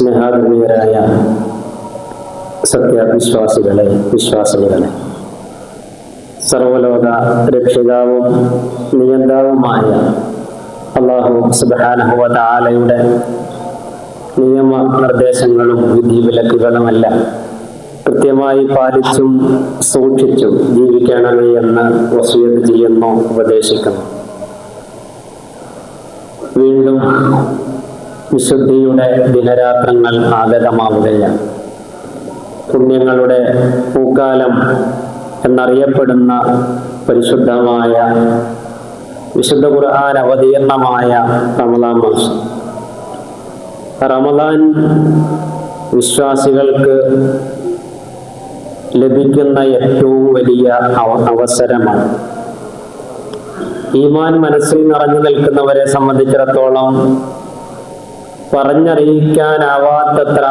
സ്നേഹാധീയരായ സത്യവിശ്വാസികളെ വിശ്വാസികളെ സർവലോക രക്ഷിതാവും നിയന്താവുമായ അള്ളാഹു സുബാനഹുവ താലയുടെ നിയമ നിർദ്ദേശങ്ങളും വിധിവിലക്കുകളുമെല്ലാം കൃത്യമായി പാലിച്ചും സൂക്ഷിച്ചും ജീവിക്കണമേ എന്ന് വസുയത് ചെയ്യുന്നു ഉപദേശിക്കുന്നു. വീണ്ടും വിശുദ്ധിയുടെ ദിനരാത്രങ്ങൾ ആഗതമാവുകയാണ്. പുണ്യങ്ങളുടെ പൂക്കാലം എന്നറിയപ്പെടുന്ന പരിശുദ്ധമായ വിശുദ്ധ ഖുർആൻ അവതീർണമായ റമദാൻ മാസം. റമദാൻ വിശ്വാസികൾക്ക് ലഭിക്കുന്ന ഏറ്റവും വലിയ അവ- അവസരമാണ്. ഈമാൻ മനസ്സിൽ നിറഞ്ഞു നിൽക്കുന്നവരെ സംബന്ധിച്ചിടത്തോളം പറഞ്ഞറിയിക്കാനാവാത്തത്ര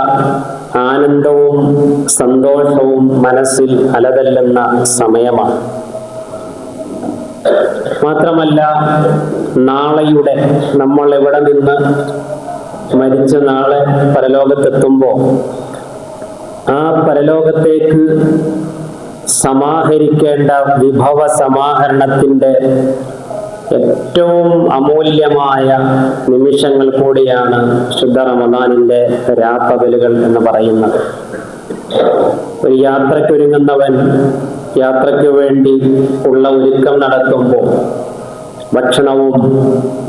ആനന്ദവും സന്തോഷവും മനസ്സിൽ അലതല്ലുന്ന സമയമാണ്. മാത്രമല്ല നാളെയുടെ നമ്മൾ എവിടെ നിന്ന് മരിച്ച നാളെ പരലോകത്തെത്തുമ്പോൾ ആ പരലോകത്തേക്ക് സമാഹരിക്കേണ്ട വിഭവ സമാഹരണത്തിന്റെ ഏറ്റവും അമൂല്യമായ നിമിഷങ്ങൾ കൂടിയാണ് ശുദ്ധ റമദാനിന്റെ രാപ്പകലുകൾ എന്ന് പറയുന്നത്. ഒരു യാത്രയ്ക്കൊരുങ്ങുന്നവൻ യാത്രയ്ക്ക് വേണ്ടി ഉള്ള ഒരുക്കം നടത്തുമ്പോൾ ഭക്ഷണവും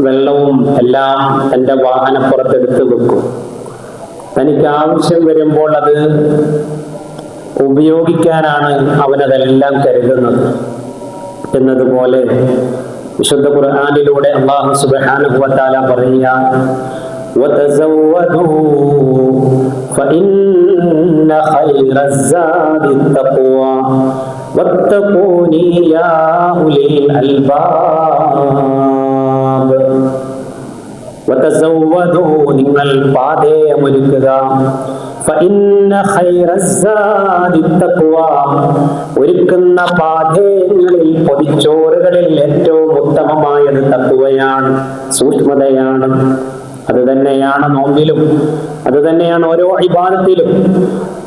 വെള്ളവും എല്ലാം തന്റെ വാഹനപ്പുറത്തെടുത്ത് വെക്കും. തനിക്ക് ആവശ്യം വരുമ്പോൾ അത് ഉപയോഗിക്കാനാണ് അവനതെല്ലാം കരുതുന്നത്. എന്നതുപോലെ വിശുദ്ധ ഖുർആനിലൂടെ അള്ളാഹു സുബ്ഹാനഹു വ തആല പറയുക وتزودوا فإن خير الزاد التقوى واتقوني يا أولي الألباب وتزودوا നിങ്ങൾ പാതയമൊരുക്കുക. ഒരുക്കുന്ന പാതയങ്ങളിൽ പൊതിച്ചോറുകളിൽ ഏറ്റവും ഉത്തമമായത് തക്കുവയാണ് സൂക്ഷ്മതയാണ്. അത് തന്നെയാണ് നോമ്പിലും അത് തന്നെയാണ് ഓരോ ഇബാദത്തിലും.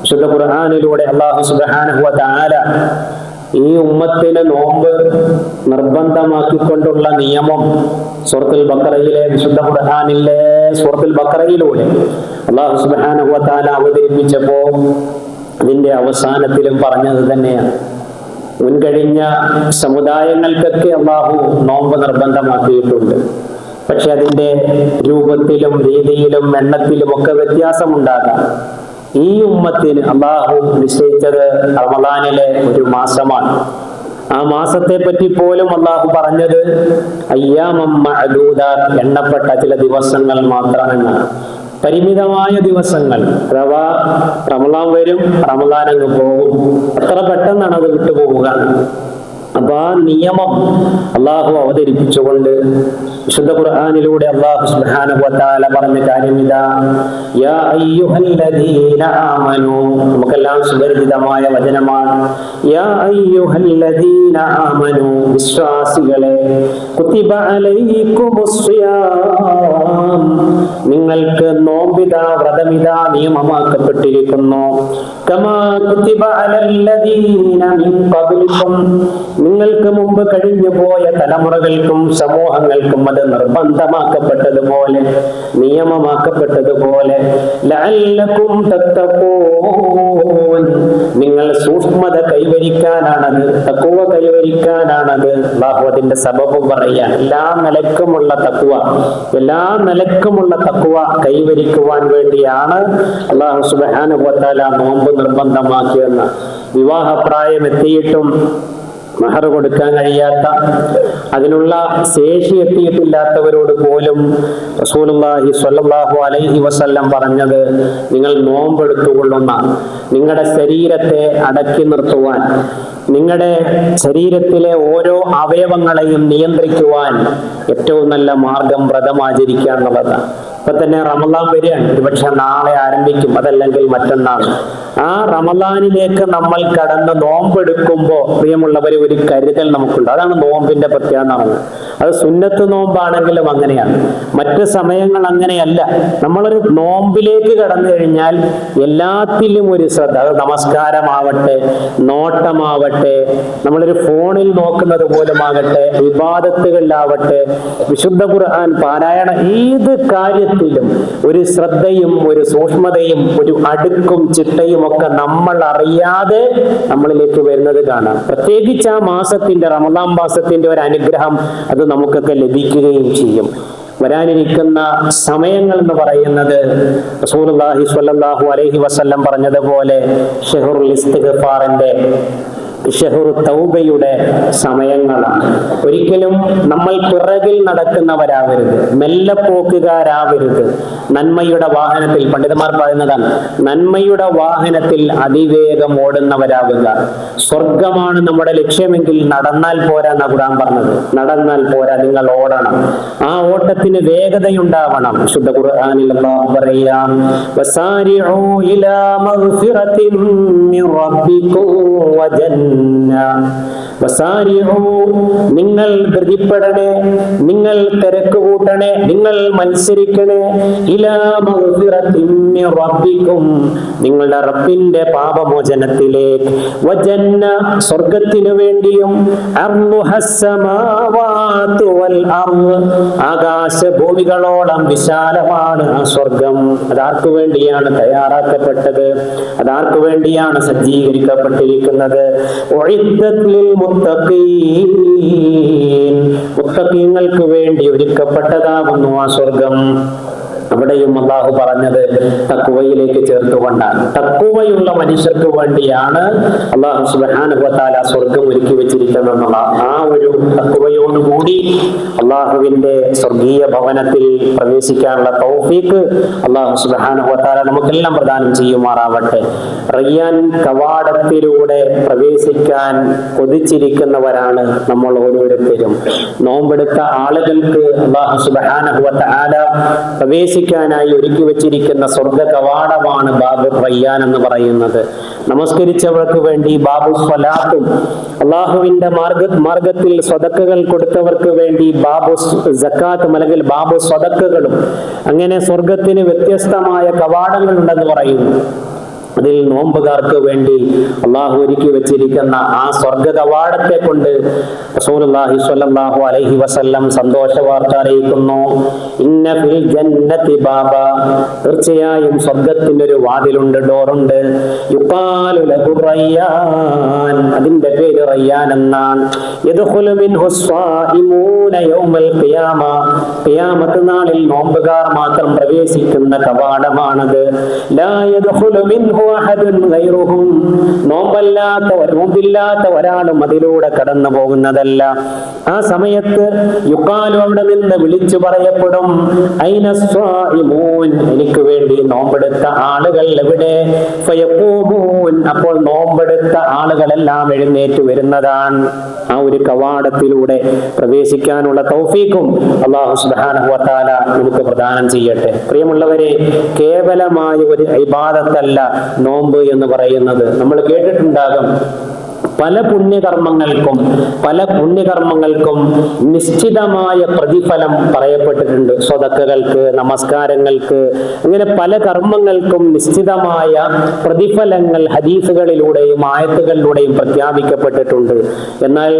വിശുദ്ധ ഖുർആാനിലൂടെ അള്ളാഹു സുബാനുഹുവ ഈ ഉമ്മത്തിന് നോമ്പ് നിർബന്ധമാക്കിക്കൊണ്ടുള്ള നിയമം സൂറത്തുൽ ബക്കറയിലെ വിശുദ്ധ ഖുർഹാനിലെ സൂറത്തുൽ ബക്കറയിലൂടെ അള്ളാഹു തആല അവതരിപ്പിച്ചപ്പോ അതിന്റെ അവസാനത്തിലും പറഞ്ഞത് തന്നെയാണ്. മുൻകഴിഞ്ഞ സമുദായങ്ങൾക്കൊക്കെ അള്ളാഹു നോമ്പ് നിർബന്ധമാക്കിയിട്ടുണ്ട്. പക്ഷെ അതിന്റെ രൂപത്തിലും രീതിയിലും എണ്ണത്തിലും ഒക്കെ വ്യത്യാസമുണ്ടാകാം. ഈ ഉമ്മത്തിന് അള്ളാഹു നിശ്ചയിച്ചത് റമദാനിലെ ഒരു മാസമാണ്. ആ മാസത്തെ പറ്റി പോലും അള്ളാഹു പറഞ്ഞത് അയ്യാമം മഅദൂദാത്ത് എണ്ണപ്പെട്ട ചില ദിവസങ്ങൾ മാത്രമെന്നാണ് പരിമിതമായ ദിവസങ്ങൾ. അഥവാ റമലാൻ വരും റമലാൻ അങ്ങ് പോകും. എത്ര പെട്ടെന്നാണ് അത് വിട്ടുപോവുക? അപ്പൊ ആ നിയമം അള്ളാഹു അവതരിപ്പിച്ചുകൊണ്ട് വിശുദ്ധ ഖുർആാനിലൂടെ അള്ളാഹു തആല പറഞ്ഞ കാര്യം ഇതാ. നമുക്കെല്ലാം സുപരിചിതമായ വചനമാണ്. വിശ്വാസികളെ നിങ്ങൾക്ക് നോമ്പിത വ്രതമിത നിയമമാക്കപ്പെട്ടിരിക്കുന്നു. നിങ്ങൾക്ക് മുമ്പ് കഴിഞ്ഞു പോയ തലമുറകൾക്കും സമൂഹങ്ങൾക്കും അത് നിർബന്ധമാക്കപ്പെട്ടതുപോലെ നിയമമാക്കപ്പെട്ടതുപോലെ ലഅല്ലക്കും നിങ്ങൾ സൂക്ഷ്മത കൈവരിക്കാനാണത് തക്കുവ കൈവരിക്കാനാണത്. ബാഹുവതിന്റെ സബബും പറയുക എല്ലാ നിലക്കുമുള്ള തക്കുവ എല്ലാ നിലക്കുമുള്ള തക്കുവ കൈവരിക്കുവാൻ വേണ്ടിയാണ് അള്ളാഹു തആല നോമ്പ് നിർബന്ധമാക്കിയെന്ന് വിവാഹപ്രായം എത്തിയിട്ടും മഹർ കൊടുക്കാൻ കഴിയാത്ത അതിനുള്ള ശേഷി എത്തിയിട്ടില്ലാത്തവരോട് പോലും റസൂലുള്ളാഹി സ്വല്ലല്ലാഹു അലൈഹി വസല്ലം പറഞ്ഞത് നിങ്ങൾ നോമ്പെടുത്തുകൊള്ളുന്ന നിങ്ങളുടെ ശരീരത്തെ അടക്കി നിർത്തുവാൻ നിങ്ങളുടെ ശരീരത്തിലെ ഓരോ അവയവങ്ങളെയും നിയന്ത്രിക്കുവാൻ ഏറ്റവും നല്ല മാർഗം വ്രതമാചരിക്കുക എന്നുള്ളതാണ് ഇപ്പൊ തന്നെ റമദാൻ വരികയാണ്. ഒരുപക്ഷെ നാളെ ആരംഭിക്കും. അതല്ലെങ്കിൽ മറ്റന്നാൾ. ആ റമദാനിലേക്ക് നമ്മൾ കടന്ന് നോമ്പെടുക്കുമ്പോൾ പ്രിയമുള്ളവരെ ഒരു കരുതൽ നമുക്കുണ്ട്. അതാണ് നോമ്പിന്റെ പ്രത്യേകത പറഞ്ഞത് അത് സുന്നത്ത് നോമ്പാണെങ്കിലും അങ്ങനെയാണ്. മറ്റ് സമയങ്ങൾ അങ്ങനെയല്ല. നമ്മളൊരു നോമ്പിലേക്ക് കടന്നു കഴിഞ്ഞാൽ എല്ലാത്തിലും ഒരു ശ്രദ്ധ. അത് നമസ്കാരമാവട്ടെ നോട്ടമാവട്ടെ നമ്മളൊരു ഫോണിൽ നോക്കുന്നത് പോലുമാകട്ടെ വിവാദത്തുകളിലാവട്ടെ വിശുദ്ധ ഖുർആൻ പാരായണ ഏത് കാര്യത്തിലും ഒരു ശ്രദ്ധയും ഒരു സൂക്ഷ്മതയും ഒരു അടുക്കും ചിട്ടയും ഒക്കെ നമ്മൾ അറിയാതെ നമ്മളിലേക്ക് വരുന്നത് കാണാം. പ്രത്യേകിച്ച് ആ മാസത്തിന്റെ റമദാം മാസത്തിന്റെ ഒരു അനുഗ്രഹം അത് നമുക്കൊക്കെ ലഭിക്കുകയും ചെയ്യും. വരാനിരിക്കുന്ന സമയങ്ങൾ എന്ന് പറയുന്നത് റസൂലുള്ളാഹി സ്വല്ലല്ലാഹു അലൈഹി വസല്ലം പറഞ്ഞതുപോലെ ഷെഹുറുൽ ഇസ്തിഗ്ഫാറിന്റെ ഷെഹുർ തൗബയുടെ സമയങ്ങളാണ്. ഒരിക്കലും നമ്മൾ പിറകിൽ നടക്കുന്നവരാവരുത്. മെല്ലപ്പോക്കുകാരാവരുത് നന്മയുടെ വാഹനത്തിൽ പണ്ഡിതന്മാർ പറയുന്നതാണ് നന്മയുടെ വാഹനത്തിൽ അതിവേഗം ഓടുന്നവരാവുക സ്വർഗമാണ് നമ്മുടെ ലക്ഷ്യമെങ്കിൽ നടന്നാൽ പോരാ എന്നാ പറഞ്ഞത്. നടന്നാൽ പോരാ നിങ്ങൾ ഓടണം. ആ ഓട്ടത്തിന് വേഗതയുണ്ടാവണം. ശുദ്ധ ഖുർആനിൽ പറയാം വസാരിഉ ഇലാ മഗ്ഫിറത്തിൻ മിൻ റബ്ബിക്കും വജന്ന না നിങ്ങൾ ധൃതിപ്പെടണേ നിങ്ങൾ തിരക്ക് കൂട്ടണേ നിങ്ങൾ മത്സരിക്കണേ റബ്ബിക്കും നിങ്ങളുടെ റബ്ബിന്റെ പാപമോചനത്തിലേക്ക്. വജന്ന സ്വർഗത്തിനു വേണ്ടിയും ആകാശ ഭൂമികളോളം വിശാലമാണ് ആ സ്വർഗം. അതാർക്കു വേണ്ടിയാണ് തയ്യാറാക്കപ്പെട്ടത്? അതാർക്കു വേണ്ടിയാണ് സജ്ജീകരിക്കപ്പെട്ടിരിക്കുന്നത്? മുത്തഖീങ്ങൾക്ക് വേണ്ടി ഒരുക്കപ്പെട്ടതാകുന്നു ആ സ്വർഗം അവിടെയും അള്ളാഹു പറഞ്ഞത് തക്കുവയിലേക്ക് ചേർത്തുകൊണ്ടാണ്. തക്കുവയുള്ള മനുഷ്യർക്ക് വേണ്ടിയാണ് അള്ളാഹു സുബാനുഭത്താല സ്വർഗം ഒരുക്കി വെച്ചിരിക്കുന്നതെന്നുള്ള ആ ഒരു തക്കുവയോടുകൂടി അള്ളാഹുവിന്റെ സ്വർഗീയ ഭവനത്തിൽ പ്രവേശിക്കാനുള്ള തൗഫീക്ക് അള്ളാഹു സുബാനുഭത്താല നമുക്കെല്ലാം പ്രദാനം ചെയ്യുമാറാവട്ടെ. റയ്യാൻ കവാടത്തിലൂടെ പ്രവേശിക്കാൻ കൊതിച്ചിരിക്കുന്നവരാണ് നമ്മൾ ഓരോരുത്തരും. നോമ്പെടുത്ത ആളുകൾക്ക് അള്ളാഹു സുബാനുഭവത്താല പ്രവേശിക്കാൻ പ്രവേശിക്കാനായി ഒരുക്കി വെച്ചിരിക്കുന്ന സ്വർഗ കവാടമാണ് ബാബു റയ്യാൻ എന്ന് പറയുന്നത്. നമസ്കരിച്ചവർക്ക് വേണ്ടി ബാബു സ്വലാത്തും അള്ളാഹുവിന്റെ മാർഗ മാർഗത്തിൽ സ്വതക്കുകൾ കൊടുത്തവർക്ക് വേണ്ടി ബാബു ജക്കാത്തും അല്ലെങ്കിൽ ബാബു സ്വതക്കുകളും. അങ്ങനെ സ്വർഗത്തിന് വ്യത്യസ്തമായ കവാടങ്ങൾ ഉണ്ടെന്ന് പറയുന്നു. അതിൽ നോമ്പുകാർക്ക് വേണ്ടി അള്ളാഹു ഒരുക്കി വെച്ചിരിക്കുന്ന ആ സ്വർഗ കവാടത്തെ കൊണ്ട് റസൂലുള്ളാഹി സ്വല്ലല്ലാഹു അലൈഹി വസല്ലം സന്തോഷ വാർത്ത അറിയിക്കുന്നു. ഇന്ന ഫിൽ ബാബ. തീർച്ചയായും സ്വർഗത്തിന്റെ ഒരു വാതിലുണ്ട് ഡോറുണ്ട്. യുഖാലു റയ്യാൻ. അതിന്റെ പേര് റയ്യാൻ എന്നാണ്. യദ്ഖുലു മിൻഹു യൗമൽ ഖിയാമ. നാളിൽ നോമ്പുകാർ മാത്രം പ്രവേശിക്കുന്ന കവാടമാണത്. ലാ നോമ്പല്ലാത്ത നോമ്പില്ലാത്ത ഒരാളും അതിലൂടെ കടന്നു പോകുന്നതല്ല. ആ സമയത്ത് യുക്കാലും അവിടെ നിന്ന് വിളിച്ചു പറയപ്പെടും എനിക്ക് വേണ്ടി നോമ്പെടുത്ത ആളുകൾ എവിടെ? അപ്പോൾ നോമ്പെടുത്ത ആളുകളെല്ലാം എഴുന്നേറ്റ് വരുന്നതാണ്. ആ ഒരു കവാടത്തിലൂടെ പ്രവേശിക്കാനുള്ള തൗഫീക്കും അള്ളാഹു സുബ്ഹാനഹു വതആല നമുക്ക് പ്രദാനം ചെയ്യട്ടെ. പ്രിയമുള്ളവരെ കേവലമായ ഒരു ഇബാദത്തല്ല നോമ്പ് എന്ന് പറയുന്നത്. നമ്മൾ കേട്ടിട്ടുണ്ടാകും. പല പുണ്യകർമ്മങ്ങൾക്കും പല പുണ്യകർമ്മങ്ങൾക്കും നിശ്ചിതമായ പ്രതിഫലം പറയപ്പെട്ടിട്ടുണ്ട്. സ്വതക്കകൾക്ക് നമസ്കാരങ്ങൾക്ക് അങ്ങനെ പല കർമ്മങ്ങൾക്കും നിശ്ചിതമായ പ്രതിഫലങ്ങൾ ഹദീസുകളിലൂടെയും ആയത്തുകളിലൂടെയും പ്രഖ്യാപിക്കപ്പെട്ടിട്ടുണ്ട്. എന്നാൽ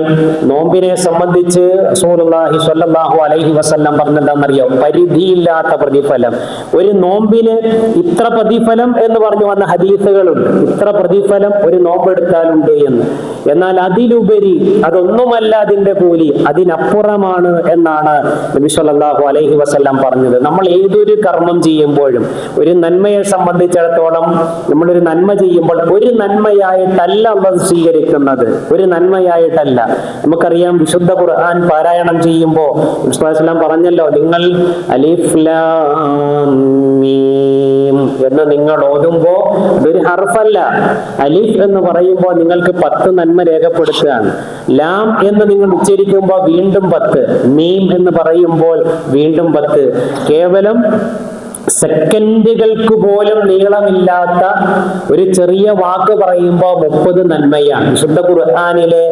നോമ്പിനെ സംബന്ധിച്ച് റസൂലുള്ളാഹി സ്വല്ലല്ലാഹു അലൈഹി വസല്ലം പറഞ്ഞെന്താണെന്നറിയോ? പരിധിയില്ലാത്ത പ്രതിഫലം. ഒരു നോമ്പിന് ഇത്ര പ്രതിഫലം എന്ന് പറഞ്ഞു വന്ന ഹദീസുകളുണ്ട്. ഇത്ര പ്രതിഫലം ഒരു നോമ്പെടുത്താലുണ്ട് എന്ന്. എന്നാൽ അതിലുപരി അതൊന്നുമല്ല അതിന്റെ കൂലി അതിനപ്പുറമാണ് എന്നാണ് നബി സല്ലല്ലാഹു അലൈഹി വസല്ലം പറഞ്ഞത്. നമ്മൾ ഏതൊരു കർമ്മം ചെയ്യുമ്പോഴും ഒരു നന്മയെ സംബന്ധിച്ചിടത്തോളം നമ്മളൊരു നന്മ ചെയ്യുമ്പോൾ ഒരു നന്മയായിട്ടല്ല അള്ളത് സ്വീകരിക്കുന്നത്. ഒരു നന്മയായിട്ടല്ല. നമുക്കറിയാം വിശുദ്ധ ഖുർആൻ പാരായണം ചെയ്യുമ്പോൾ വിശ്വാസല്ലാം പറഞ്ഞല്ലോ നിങ്ങൾ അലിഫ് ലാം മീം എന്ന് നിങ്ങൾ ഓതുമ്പോ ഇതൊരു ഹർഫല്ല. അലിഫ് എന്ന് പറയുമ്പോൾ നിങ്ങൾക്ക് പത്ത് നന്മ രേഖപ്പെടുത്തുകയാണ്. ലാം എന്ന് നിങ്ങൾ ഉച്ചരിക്കുമ്പോൾ വീണ്ടും പത്ത് മീം എന്ന് പറയുമ്പോൾ വീണ്ടും പത്ത്. കേവലം സെക്കൻഡുകൾക്ക് പോലും നീളമില്ലാത്ത ഒരു ചെറിയ വാക്ക് പറയുമ്പോൾ മുപ്പത് നന്മയാണ്. വിശുദ്ധ ഖുർആാനിലെ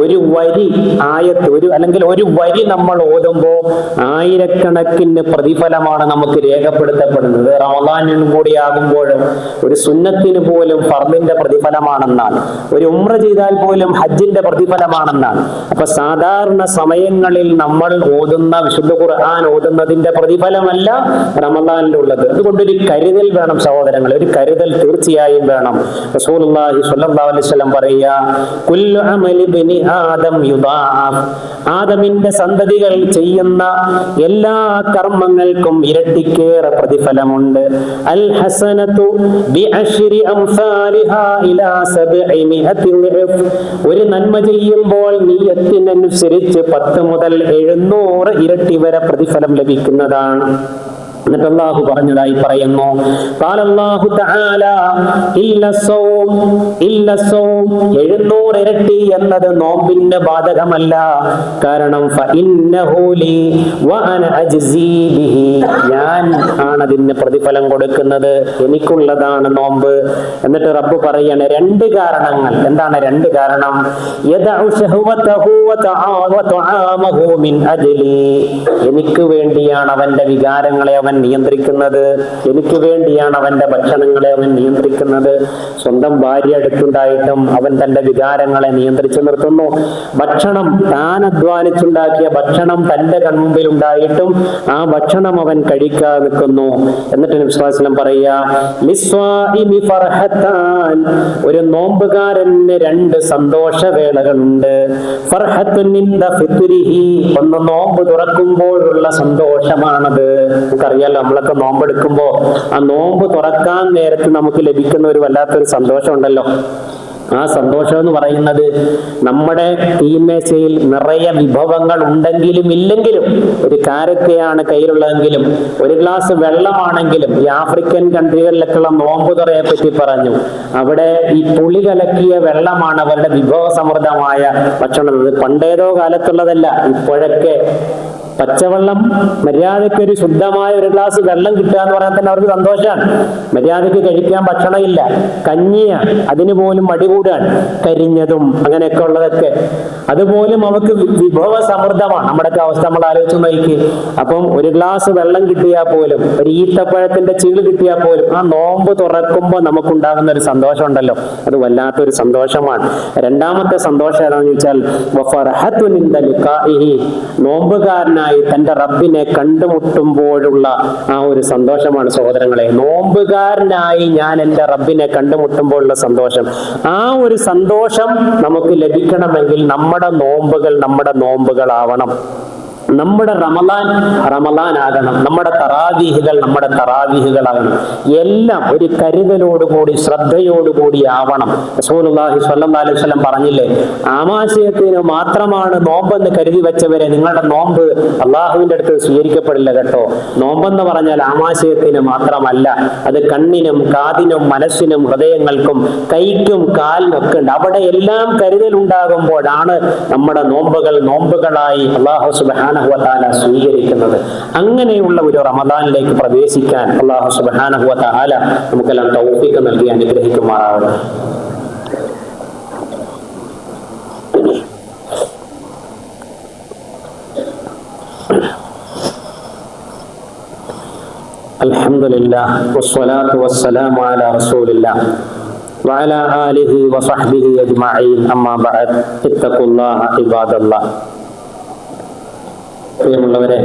ഒരു വരി ആയത്ത് ഒരു അല്ലെങ്കിൽ ഒരു വരി നമ്മൾ ഓതുമ്പോൾ ആയിരക്കണക്കിന് പ്രതിഫലമാണ് നമുക്ക് രേഖപ്പെടുത്തപ്പെടുന്നത്. റമദാനും കൂടി ആകുമ്പോഴും ഒരു സുന്നത്തിന് പോലും ഫർദിന്റെ പ്രതിഫലമാണെന്നാണ്. ഒരു ഉമ്ര ചെയ്താൽ പോലും ഹജ്ജിന്റെ പ്രതിഫലമാണെന്നാണ്. അപ്പൊ സാധാരണ സമയങ്ങളിൽ നമ്മൾ ഓതുന്ന വിശുദ്ധ ഖുർആൻ ഓതുന്നതിന്റെ പ്രതിഫലമല്ല റമദാനിൽ ഉള്ളത്. അതുകൊണ്ട് ഒരു കരുതൽ വേണം സഹോദരങ്ങൾ ഒരു കരുതൽ തീർച്ചയായും വേണം. റസൂലുള്ളാഹി അലൈഹി വസല്ലം പറയുക ആദം ആദമിന്റെ സന്തതികൾ ചെയ്യുന്ന എല്ലാ കർമ്മങ്ങൾക്കും ഇരട്ടിക്കേറെ പ്രതിഫലമുണ്ട്. അൽ ഹസനതു ബിഅശ്രി അംസാലിഹാ ഇലാ ഒരു നന്മ ചെയ്യുമ്പോൾ നീയത്തിനനുസരിച്ച് പത്ത് മുതൽ എഴുന്നൂറ് ഇരട്ടി വരെ പ്രതിഫലം ലഭിക്കുന്നതാണ്. എന്നിട്ട് അള്ളാഹു പറഞ്ഞതായി പറയുന്നു. തആല ഇല്ല സൗം ഇല്ല സൗം എഴുന്നൂറ് ഇരട്ടി എന്നത് നോമ്പിന്റെ ബാധകമല്ല. കാരണം ഞാൻ ആണ് അതിന് പ്രതിഫലം കൊടുക്കുന്നത്. എനിക്കുള്ളതാണ് നോമ്പ്. എന്നിട്ട് റബ്ബ് പറയാണ് രണ്ട് കാരണങ്ങൾ. എന്താണ് രണ്ട് കാരണം? എനിക്ക് വേണ്ടിയാണ് അവന്റെ വികാരങ്ങളെ അവൻ നിയന്ത്രിക്കുന്നത്? എനിക്ക് വേണ്ടിയാണ് അവന്റെ ഭക്ഷണങ്ങളെ അവൻ നിയന്ത്രിക്കുന്നത്. സ്വന്തം ഭാര്യ അടുത്തുണ്ടായിട്ടും അവൻ തന്റെ വികാരങ്ങളെ നിയന്ത്രിച്ചു നിർത്തുന്നു. ഭക്ഷണം താൻ അധ്വാനിച്ചുണ്ടാക്കിയ ഭക്ഷണം തന്റെ കൺമുമ്പിൽ ഉണ്ടായിട്ടും ആ ഭക്ഷണം അവൻ കഴിക്കാതെ നിൽക്കുന്നു. എന്നിട്ട് വിശ്വാസം പറയുക ഒരു നോമ്പുകാരന് രണ്ട് സന്തോഷവേളകളുണ്ട്. ഒന്ന് നോമ്പ് തുറക്കുമ്പോഴുള്ള സന്തോഷമാണത്. നമുക്കറിയാലോ നമ്മളൊക്കെ നോമ്പെടുക്കുമ്പോ ആ നോമ്പ് തുറക്കാൻ നേരത്ത് നമുക്ക് ലഭിക്കുന്ന ഒരു വല്ലാത്തൊരു സന്തോഷം ഉണ്ടല്ലോ ആ സന്തോഷം എന്ന് പറയുന്നത് നമ്മുടെ തീമേശയിൽ നിറയെ വിഭവങ്ങൾ ഉണ്ടെങ്കിലും ഇല്ലെങ്കിലും ഒരു കാരക്കയാണ് കയ്യിലുള്ളതെങ്കിലും ഒരു ഗ്ലാസ് വെള്ളമാണെങ്കിലും ഈ ആഫ്രിക്കൻ കൺട്രികളിലൊക്കെയുള്ള നോമ്പ് തുറയെ പറ്റി പറഞ്ഞു. അവിടെ ഈ പുളി കലക്കിയ വെള്ളമാണ് അവരുടെ വിഭവ സമൃദ്ധമായ ഭക്ഷണം പണ്ടേതോ കാലത്തുള്ളതല്ല ഇപ്പോഴൊക്കെ പച്ചവെള്ളം മര്യാദയ്ക്ക് ഒരു ശുദ്ധമായ ഒരു ഗ്ലാസ് വെള്ളം കിട്ടുക എന്ന് പറഞ്ഞാൽ തന്നെ അവർക്ക് സന്തോഷമാണ്. മര്യാദയ്ക്ക് കഴിക്കാൻ ഭക്ഷണമില്ല. കഞ്ഞിയാണ് അതിന് പോലും മടി കൂടാണ് കരിഞ്ഞതും അങ്ങനെയൊക്കെ ഉള്ളതൊക്കെ. അതുപോലും അവർക്ക് വിഭവ സമൃദ്ധമാണ്. നമ്മുടെയൊക്കെ അവസ്ഥ നമ്മൾ ആലോചിച്ച് നോക്കി അപ്പം ഒരു ഗ്ലാസ് വെള്ളം കിട്ടിയാൽ പോലും ഒരു ഈത്തപ്പഴത്തിന്റെ ചീൾ കിട്ടിയാൽ പോലും ആ നോമ്പ് തുറക്കുമ്പോൾ നമുക്കുണ്ടാകുന്ന ഒരു സന്തോഷം ഉണ്ടല്ലോ. അത് വല്ലാത്തൊരു സന്തോഷമാണ്. രണ്ടാമത്തെ സന്തോഷം ഏതാണെന്ന് ചോദിച്ചാൽ വഫറഹത്തുൻ നോമ്പുകാരനായി തന്റെ റബ്ബിനെ കണ്ടുമുട്ടുമ്പോഴുള്ള ആ ഒരു സന്തോഷമാണ് സഹോദരങ്ങളെ. നോമ്പുകാരനായി ഞാൻ എന്റെ റബ്ബിനെ കണ്ടുമുട്ടുമ്പോഴുള്ള സന്തോഷം. ആ ഒരു സന്തോഷം നമുക്ക് ലഭിക്കണമെങ്കിൽ നമ്മുടെ നോമ്പുകൾ നമ്മുടെ നോമ്പുകളാവണം. നമ്മുടെ റമലാൻ റമലാൻ ആകണം നമ്മുടെ തറാവീഹികൾ നമ്മുടെ തറാവീഹികളാകണം. എല്ലാം ഒരു കരുതലോടുകൂടി ശ്രദ്ധയോടുകൂടി ആവണം. റസൂലുള്ളാഹി സ്വല്ലല്ലാഹി അലൈഹി വസല്ലം പറഞ്ഞില്ലേ ആമാശയത്തിന് മാത്രമാണ് നോമ്പെന്ന് കരുതി വെച്ചവരെ നിങ്ങളുടെ നോമ്പ് അള്ളാഹുവിന്റെ അടുത്ത് സ്വീകരിക്കപ്പെടില്ല കേട്ടോ. നോമ്പെന്ന് പറഞ്ഞാൽ ആമാശയത്തിന് മാത്രമല്ല അത് കണ്ണിനും കാതിനും മനസ്സിനും ഹൃദയങ്ങൾക്കും കൈക്കും കാലിനും ഒക്കെ ഉണ്ട്. അവിടെ എല്ലാം കരുതൽ ഉണ്ടാകുമ്പോഴാണ് നമ്മുടെ നോമ്പുകൾ നോമ്പുകളായി അള്ളാഹു സുബാനഹുല സ്വീകരിക്കുന്നത് അങ്ങനെയുള്ള ഒരു റമദാനിലേക്ക് പ്രവേശിക്കാൻ അള്ളാഹു സുബാനഹുല നമുക്കെല്ലാം തൗഫീക്ക് നൽകി അനുഗ്രഹിക്കുമാറാവട്ടെ الحمد لله والصلاة والسلام على رسول الله وعلى آله وصحبه أجمعين أما بعد اتقوا الله عباد الله പ്രിയമുള്ളവരെ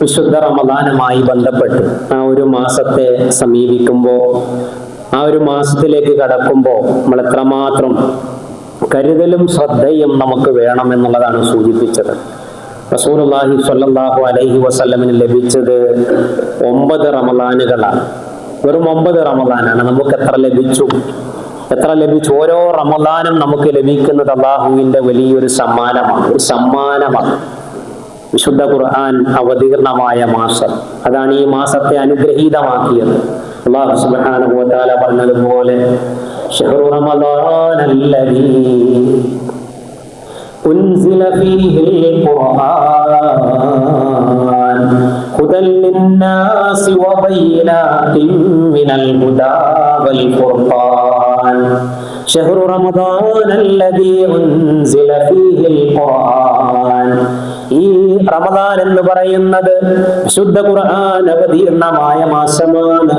വിശുദ്ധ റമദാനുമായി ബന്ധപ്പെട്ട് ആ ഒരു മാസത്തെ സമീപിക്കുമ്പോൾ ആ ഒരു മാസത്തിലേക്ക് കടക്കുമ്പോൾ നമ്മൾ എത്രമാത്രം കരുതലും ശ്രദ്ധയും നമുക്ക് വേണം എന്നുള്ളതാണ് സൂചിപ്പിച്ചത്. റസൂലുള്ളാഹി സ്വല്ലല്ലാഹു അലൈഹി വസല്ലമിന് ലഭിച്ചത് ഒമ്പത് റമദാനുകളാണ്. വെറും ഒമ്പത് റമദാനാണ്. നമുക്ക് എത്ര ലഭിച്ചു? എത്ര ലഭിച്ചു ഓരോ റമദാനും നമുക്ക് ലഭിക്കുന്നത് അള്ളാഹുവിന്റെ വലിയൊരു സമ്മാനമാണ് ഒരു സമ്മാനമാണ് വിശുദ്ധ ഖുർആൻ അവതീർണമായ മാസം അതാണ് ഈ മാസത്തെ അനുഗ്രഹീതമാക്കിയത് അള്ളാഹു സുബ്ഹാനഹു വ തആല പറഞ്ഞതുപോലെ ഷഹ്റു റമദാനല്ലദീ أنزل فيه القرآن هدى للناس وبينات من الهدى والفرقان شهر رمضان الذي أنزل فيه القرآن. ഈ റമദാൻ എന്ന് പറയുന്നത് ശുദ്ധ ഖുർആൻ അവതീർണമായ മാസമാണ്.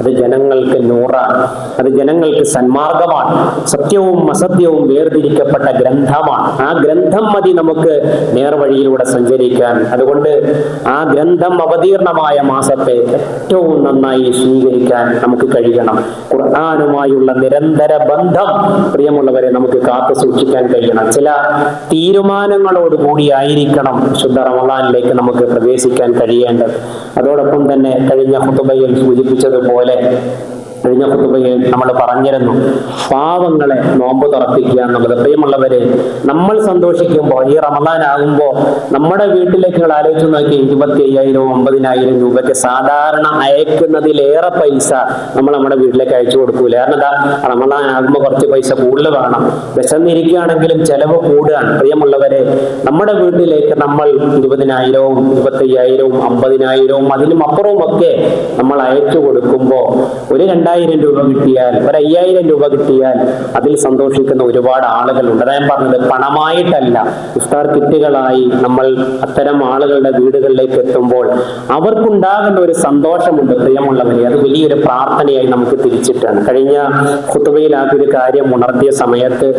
അത് ജനങ്ങൾക്ക് നൂറാണ്. അത് ജനങ്ങൾക്ക് സന്മാർഗമാണ്. സത്യവും അസത്യവും വേർതിരിക്കപ്പെട്ട ഗ്രന്ഥമാണ്. ആ ഗ്രന്ഥം മതി നമുക്ക് നേർവഴിയിലൂടെ സഞ്ചരിക്കാൻ. അതുകൊണ്ട് ആ ഗ്രന്ഥം അവതീർണമായ മാസത്തെ ഏറ്റവും നന്നായി സ്വീകരിക്കാൻ നമുക്ക് കഴിയണം. ഖുർആാനുമായുള്ള നിരന്തര ബന്ധം പ്രിയമുള്ളവരെ നമുക്ക് കാത്തു സൂക്ഷിക്കാൻ കഴിയണം. ചില തീരുമാനങ്ങളോട് കൂടിയായിരിക്കണം ശുദ്ധ റമദാനിലേക്ക് നമുക്ക് പ്രവേശിക്കാൻ കഴിയേണ്ടത്. അതോടൊപ്പം തന്നെ കഴിഞ്ഞ ഹുതുബയിൽ സൂചിപ്പിച്ചതുപോലെ കഴിഞ്ഞ കുത്തുബയിൽ നമ്മൾ പറഞ്ഞിരുന്നു പാവങ്ങളെ നോമ്പ് തുറപ്പിക്കുക എന്നുള്ളത്. പ്രിയമുള്ളവരെ നമ്മൾ സന്തോഷിക്കുമ്പോൾ ഈ റമദാൻ ആകുമ്പോൾ നമ്മുടെ വീട്ടിലേക്ക് നിങ്ങൾ ആലോചിച്ച് നോക്കി ഇരുപത്തി അയ്യായിരം ഒമ്പതിനായിരം രൂപയ്ക്ക് സാധാരണ അയക്കുന്നതിലേറെ പൈസ നമ്മൾ നമ്മുടെ വീട്ടിലേക്ക് അയച്ചു കൊടുക്കൂല. കാരണം എന്താ? റമദാൻ ആകുമ്പോൾ കുറച്ച് പൈസ കൂടുതൽ വേണം വിശന്നിരിക്കുകയാണെങ്കിലും ചെലവ് കൂടുകയാണ്. പ്രിയമുള്ളവരെ നമ്മുടെ വീട്ടിലേക്ക് നമ്മൾ ഇരുപതിനായിരവും ഇരുപത്തി അയ്യായിരവും അമ്പതിനായിരവും അതിനും അപ്പുറവും ഒക്കെ നമ്മൾ അയച്ചു കൊടുക്കുമ്പോൾ ഒരു രണ്ടായിരം രൂപ കിട്ടിയാൽ ഒരു അയ്യായിരം രൂപ കിട്ടിയാൽ അതിൽ സന്തോഷിക്കുന്ന ഒരുപാട് ആളുകളുണ്ട്. അതാ പറഞ്ഞത് പണമായിട്ടല്ല ഇഫ്താർ കിറ്റുകളായി നമ്മൾ അത്തരം ആളുകളുടെ വീടുകളിലേക്ക് എത്തുമ്പോൾ അവർക്കുണ്ടാകുന്ന ഒരു സന്തോഷമുണ്ട് പ്രിയമുള്ളവരെ. അത് വലിയൊരു പ്രാർത്ഥനയായി നമുക്ക് തിരിച്ചിട്ടാണ്. കഴിഞ്ഞ കുത്തുവയിൽ ആ ഒരു കാര്യം ഉണർത്തിയ സമയത്ത്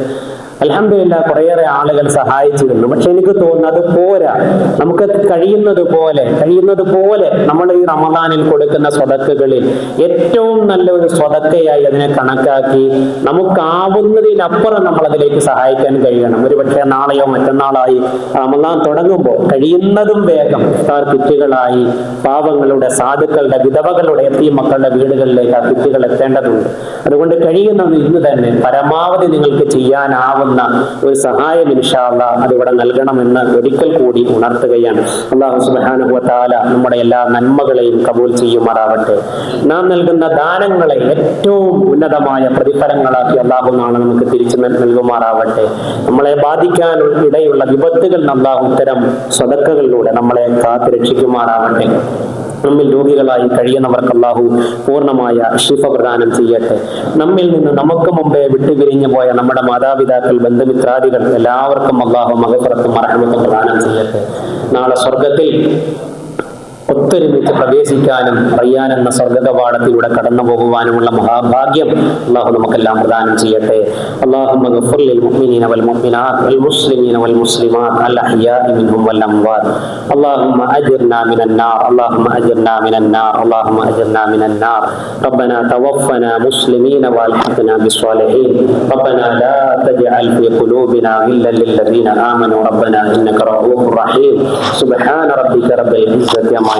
അലഹമില്ല കുറേയേറെ ആളുകൾ സഹായിച്ചിരുന്നു. പക്ഷെ എനിക്ക് തോന്നുന്നത് പോരാ. നമുക്ക് കഴിയുന്നത് പോലെ കഴിയുന്നത് പോലെ നമ്മൾ ഈ റമദാനിൽ കൊടുക്കുന്ന സ്വതക്കുകളിൽ ഏറ്റവും നല്ല ഒരു സ്വതക്കയായി അതിനെ കണക്കാക്കി നമുക്കാവുന്നതിനപ്പുറം നമ്മൾ അതിലേക്ക് സഹായിക്കാൻ കഴിയണം. ഒരു പക്ഷേ നാളെയോ മറ്റന്നാളായി റമദാൻ തുടങ്ങുമ്പോൾ കഴിയുന്നതും വേഗം ഇഫ്താർ കിറ്റുകളായി പാവങ്ങളുടെ സാധുക്കളുടെ വിധവകളുടെ എത്തി മക്കളുടെ വീടുകളിലേക്ക് ആ കിറ്റുകൾ എത്തേണ്ടതുണ്ട്. അതുകൊണ്ട് കഴിയുന്നത് ഇന്ന് തന്നെ പരമാവധി നിങ്ങൾക്ക് ചെയ്യാനാവുന്ന കഴിയാവുന്ന ഒരു സഹായം ഇൻഷാല്ല അതിവിടെ നൽകണമെന്ന് ഒരിക്കൽ കൂടി ഉണർത്തുകയാണ്. അള്ളാഹു സുബാനുഭവത്താല നമ്മുടെ എല്ലാ നന്മകളെയും കബൂൽ ചെയ്യുമാറാവട്ടെ നാം നൽകുന്ന ദാനങ്ങളെ ഏറ്റവും ഉന്നതമായ പ്രതിഫലങ്ങളാക്കി അള്ളാഹു നാളെ നമുക്ക് തിരിച്ചു നൽ- നൽകുമാറാവട്ടെ നമ്മളെ ബാധിക്കാൻ ഇടയുള്ള വിപത്തുകൾ അള്ളാഹു ഇത്തരം സ്വതക്കകളിലൂടെ നമ്മളെ കാത്തുരക്ഷിക്കുമാറാവട്ടെ നമ്മിൽ രോഗികളായി കഴിയുന്നവർക്ക് അള്ളാഹു പൂർണമായ ശിഫ പ്രദാനം ചെയ്യട്ടെ. നമ്മിൽ നിന്ന് നമുക്ക് മുമ്പേ വിട്ടുപിരിഞ്ഞു പോയ നമ്മുടെ മാതാപിതാക്കൾ ബന്ധുമിത്രാദികൾ എല്ലാവർക്കും അള്ളാഹു മകപ്പുറത്തും മറഹമത്തും പ്രദാനം ചെയ്യട്ടെ. നാളെ സ്വർഗത്തിൽ ഒത്തൊരുമിച്ച് പ്രവേശിക്കാനും റയ്യാൻ എന്ന സ്വർഗകവാടത്തിലൂടെ കടന്നു പോകുവാനുമുള്ള മഹാഭാഗ്യം അള്ളാഹു നമുക്കെല്ലാം പ്രദാനം ചെയ്യട്ടെ اللهم اغفر للمؤمنين والمؤمنات والمسلمين والمسلمات الأحياء منهم والأموات اللهم أجرنا من النار اللهم أجرنا من النار اللهم أجرنا من النار ربنا توفنا مسلمين والحقنا بالصالحين ربنا لا تجعل في قلوبنا غلا للذين آمنوا ربنا إنك رؤوف رحيم سبحان ربك رب العزة عما